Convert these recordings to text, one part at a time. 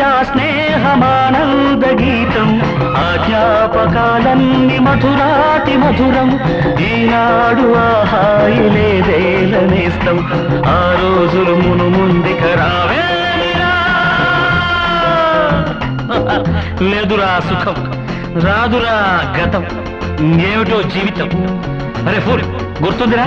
ఆ స్నేహమానంద గీతం ఆ మధురాతి మధురం. ఈనాడు ఆహాయిలేదేలనేస్తం ఆ రోజులు మును ముందు లేదురా సుఖం రాదురా గతం. ఏమిటో జీవితం. అరే ఫుల్ గుర్తుందిరా?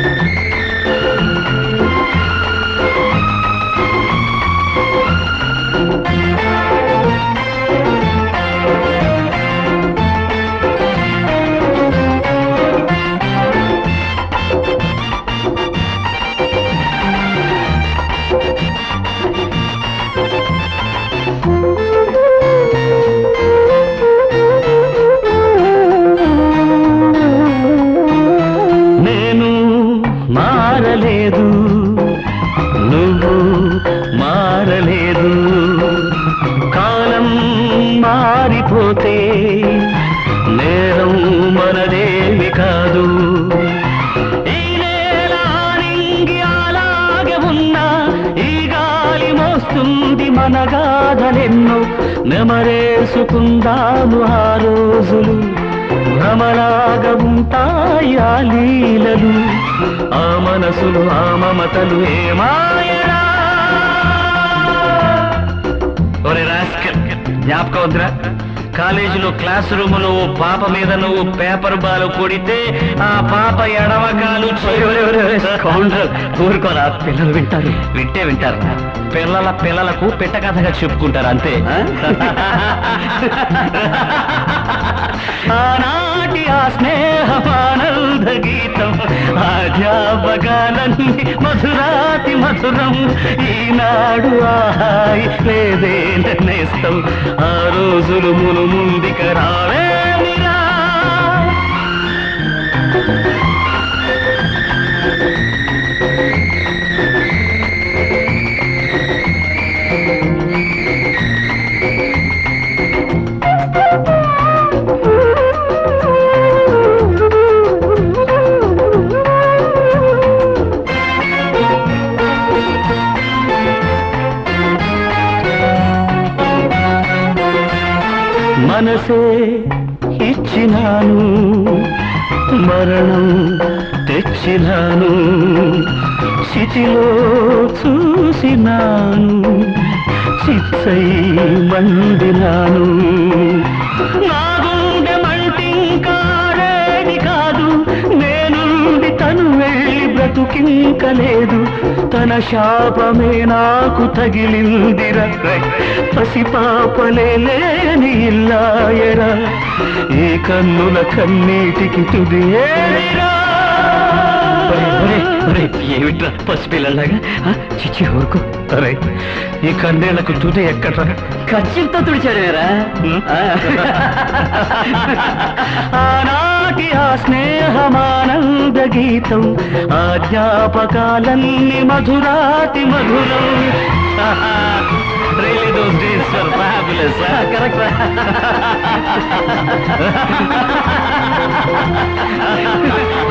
మారలేదు. నువ్వు మారలేదు. కాలం మారిపోతే నేరం మనదేవి కాదు. ఈ మన గాథలెన్నో. నెమరేసుకుందాము ఆ రోజులు. భ్రమలాగా ఉంటాయి ఆ లీలలు? ఆ మనసులు ఆ మమతలు ఏమాయరా? ఒరే రాస్కల్ జ్ఞాపకం వద్దురా. కాలేజీలో క్లాస్ రూమ్లో ఓ పాప మీద నువ్వు పేపర్ బాల్ కొడితే ఆ పాప ఎడవకాలు ఊరుకోరా పిల్లలు వింటారు. వింటే వింటారు పిల్లల పిల్లలకు పెట్ట కథగా చెప్పుకుంటారు అంతే. గీతం ఆధ్యాపకాలన్నీ మధురాతి మధురం. ఈనాడు ఆహాయి లేదే నేస్తం ఆ రోజులు మును ముందిక రావేమిరా మనసే ఇచ్చినాను. మరణం తెచ్చినాను. స్థితిలో చూసినాను. చిచ్చై మండినాను. నా వెళ్ళి బ్రతుకింకలేదు తన శాపమే నాకు తగిలిందిర. పసిపాపలే లేని ఇల్లాయరా. ఈ కన్నుల కన్నీటికి తుది ఏమిట్రా పసిపిల్లలాగా చిచ్చి ఊరుకో. అరే ఈ కన్నేళ్ళకు తుది ఎక్కడ్రా? ఖర్చుతో తుడిచాడేరా. ఆనాటి ఆ స్నేహమానంద గీతం ఆ జ్ఞాపకాలన్నీ మధురాతి మధురం. Really those days were fabulous, huh? la la